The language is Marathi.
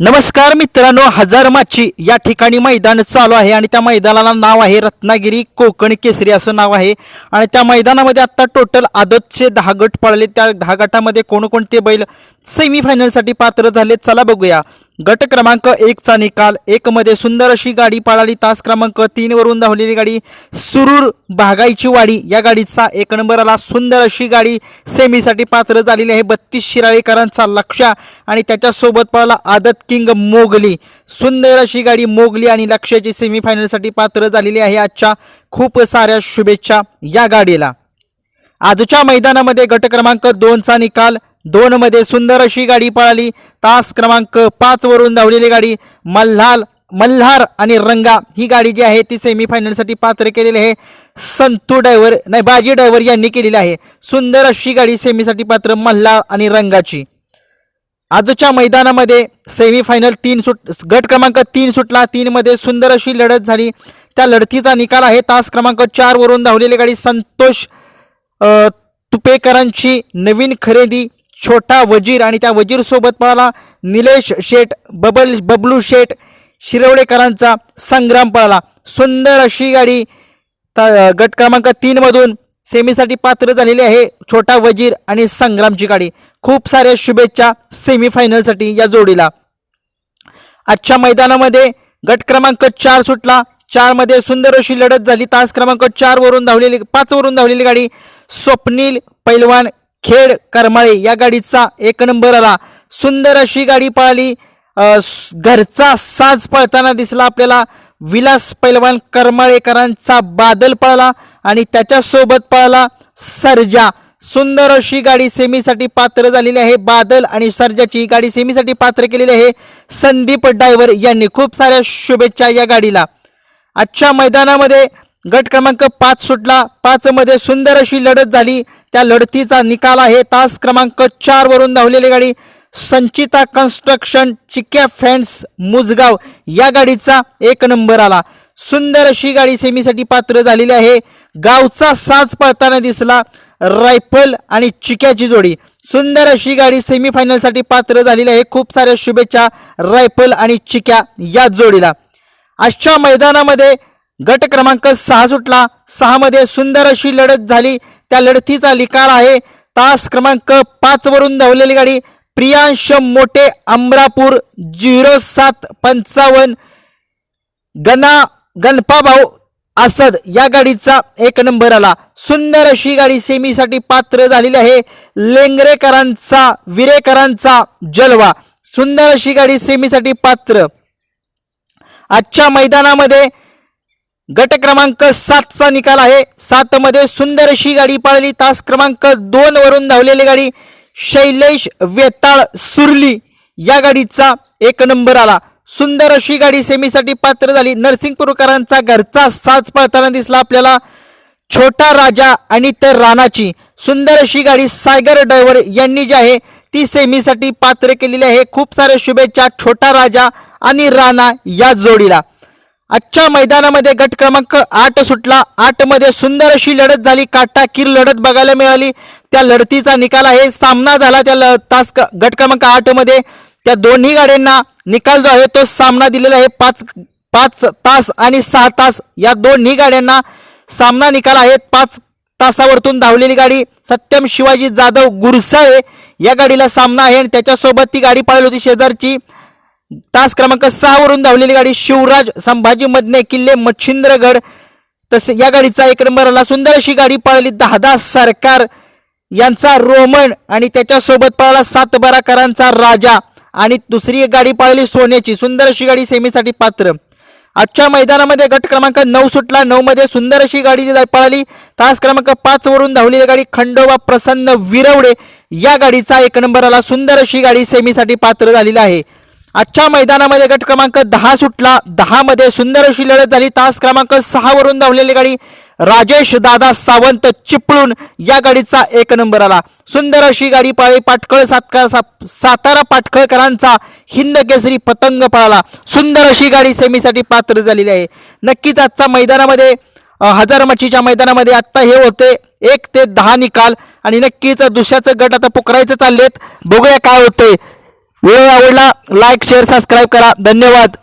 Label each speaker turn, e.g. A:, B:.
A: नमस्कार मित्रांनो हजार माची या ठिकाणी मैदान चालू आहे आणि त्या मैदानाला नाव आहे रत्नागिरी कोकण केसरी असं नाव आहे. आणि त्या मैदानामध्ये आता टोटल आदतचे दहा गट पडले त्या दहा गटामध्ये कोणकोणते बैल सेमीफायनलसाठी पात्र झाले? चला बघूया. गट क्रमांक एकचा निकाल. एकमध्ये सुंदर अशी गाडी पळाली. तास क्रमांक तीन वरून धावलेली गाडी सुरूर भागाईची वाडी. या गाडीचा एक नंबरला सुंदर अशी गाडी सेमीसाठी पात्र झालेली आहे. बत्तीस शिराळेकरांचा लक्ष्या आणि त्याच्यासोबत पळाला आदत किंग मोगली. सुंदर अशी गाडी मोगली आणि लक्ष्याची सेमीफायनलसाठी पात्र झालेली आहे. आजच्या खूप साऱ्या शुभेच्छा या गाडीला. आजच्या मैदानामध्ये गट क्रमांक दोनचा निकाल. दोन मध्ये सुंदर अशी गाडी पळाली. तास क्रमांक पाच वरून धावलेली गाडी मल्हाल मल्हार आणि रंगा. ही गाडी जी आहे ती सेमीफायनलसाठी पात्र केलेली आहे. संतू डायव्हर नाही बाजी डायव्हर यांनी केलेली आहे. सुंदर अशी गाडी सेमीसाठी पात्र मल्हार आणि रंगाची. आजच्या मैदानामध्ये सेमीफायनल तीन सुट गट क्रमांक तीन सुटला. तीनमध्ये सुंदर अशी लढत झाली. त्या लढतीचा निकाल आहे. तास क्रमांक चार वरून धावलेली गाडी संतोष तुपेकरांची नवीन खरेदी. छोटा वजीर आणि त्या वजीरसोबत पळाला निलेश शेठ बबल बबलू शेठ शिरवडेकरांचा संग्राम पळाला. सुंदर अशी गाडी त- गट क्रमांक तीनमधून सेमीसाठी पात्र झालेली आहे छोटा वजीर आणि संग्रामची गाडी. खूप साऱ्या शुभेच्छा सेमीफायनलसाठी या जोडीला. आजच्या मैदानामध्ये गट क्रमांक चार सुटला. चारमध्ये सुंदर अशी लढत झाली. तास क्रमांक चार वरून धावलेली पाच वरून धावलेली गाडी स्वप्नील पैलवान खेड करमाळे या गाडीचा एक नंबर आला. सुंदर अशी गाडी पळाली. घरचा साज पळताना दिसला आपल्याला. विलास पैलवान करमाळेकरांचा बादल पळाला आणि त्याच्यासोबत पळाला सर्जा. सुंदर अशी गाडी सेमीसाठी पात्र झालेली आहे. बादल आणि सर्जाची गाडी सेमीसाठी पात्र केलेली आहे. संदीप डायव्हर यांनी खूप साऱ्या शुभेच्छा या गाडीला. आजच्या मैदानामध्ये गट क्रमांक पाच सुटला. पाच मध्ये सुंदर अशी लढत झाली. त्या लढतीचा निकाल आहे. तास क्रमांक चार वरून धावलेली गाडी संचिता कन्स्ट्रक्शन चिक्या फॅन्स मुजगाव या गाडीचा एक नंबर आला. सुंदर अशी गाडी सेमीसाठी पात्र झालेली आहे. गावचा साज पळताना दिसला रायफल आणि चिक्याची जोडी. सुंदर अशी गाडी सेमीफायनलसाठी पात्र झालेली आहे. खूप साऱ्या शुभेच्छा रायफल आणि चिक्या या जोडीला. आजच्या मैदानामध्ये गट क्रमांक सहा सुटला. सहा मध्ये सुंदर अशी लढत झाली. त्या लढतीचा निकाल आहे. तास क्रमांक पाच वरून धावलेली गाडी प्रियांश मोठे अमरापूर झिरो सात पंचावन्न. गणा गणपाभाऊ असद या गाडीचा एक नंबर आला. सुंदर अशी गाडी सेमीसाठी पात्र झालेली आहे. लेंगरेकरांचा विरेकरांचा जलवा. सुंदर अशी गाडी सेमीसाठी पात्र. आजच्या मैदानामध्ये गट क्रमांक सातचा निकाल आहे. सात मध्ये सुंदर अशी गाडी पाळली. तास क्रमांक दोन वरून धावलेली गाडी शैलेश वेताळ सुरली. या गाडीचा एक नंबर आला. सुंदर अशी गाडी सेमीसाठी पात्र झाली. नरसिंगपूरकरांचा घरचा साज पळताना दिसला आपल्याला. छोटा राजा आणि तर राणाची. सुंदर अशी गाडी सायगर ड्रायव्हर यांनी जी आहे ती सेमीसाठी पात्र केलेली आहे. खूप साऱ्या शुभेच्छा छोटा राजा आणि राणा या जोडीला. आजच्या मैदानामध्ये गट क्रमांक आठ सुटला. आठमध्ये सुंदर अशी लढत झाली. काटाकीर लढत बघायला मिळाली. त्या लढतीचा निकाल आहे. सामना झाला त्या ल- तास गट क्रमांक आठमध्ये त्या दोन्ही गाड्यांना निकाल जो आहे तो सामना दिलेला आहे. पाच पाच तास आणि सहा तास या दोन्ही गाड्यांना सामना निकाल आहेत पाच तासावरतून धावलेली गाडी सत्यम शिवाजी जाधव गुरसाळे या गाडीला सामना आहे आणि त्याच्यासोबत ती गाडी पाळली होती शेजारची. तास क्रमांक सहा वरून धावलेली गाडी शिवराज संभाजी मधने किल्ले मच्छिंद्रगड. तसे या गाडीचा एक नंबर आला. सुंदर अशी गाडी पळाली. दहादा सरकार यांचा रोमन आणि त्याच्यासोबत पळाला सात बाराकरांचा राजा. आणि दुसरी एक गाडी पळाली सोन्याची. सुंदर अशी गाडी सेमीसाठी पात्र. आजच्या मैदानामध्ये गट क्रमांक नऊ सुटला. नऊ मध्ये सुंदर अशी गाडी पळाली. तास क्रमांक पाच वरून धावलेली गाडी खंडोबा प्रसन्न विरवडे. या गाडीचा एक नंबर आला. सुंदर अशी गाडी सेमीसाठी पात्र झालेली आहे. आजच्या मैदानामध्ये गट क्रमांक दहा सुटला. दहामध्ये सुंदर अशी लढत झाली. तास क्रमांक सहा वरून धावलेली गाडी राजेश दादा सावंत चिपळून या गाडीचा एक नंबर आला. सुंदर अशी गाडी पळाली पाटखळ सातकर सा- सातारा पाटखळकरांचा हिंद केसरी पतंग पळाला. सुंदर अशी गाडी सेमीसाठी पात्र झालेली आहे. नक्कीच आजच्या मैदानामध्ये हजार मच्छीच्या मैदानामध्ये आत्ता हे होते. एक ते दहा निकाल. आणि नक्कीच दुसऱ्याचं गट आता पुकरायचं चाललेत. बघूया काय होतंय. व्हिडिओ आवडला लाईक शेअर सबस्क्राईब करा. धन्यवाद.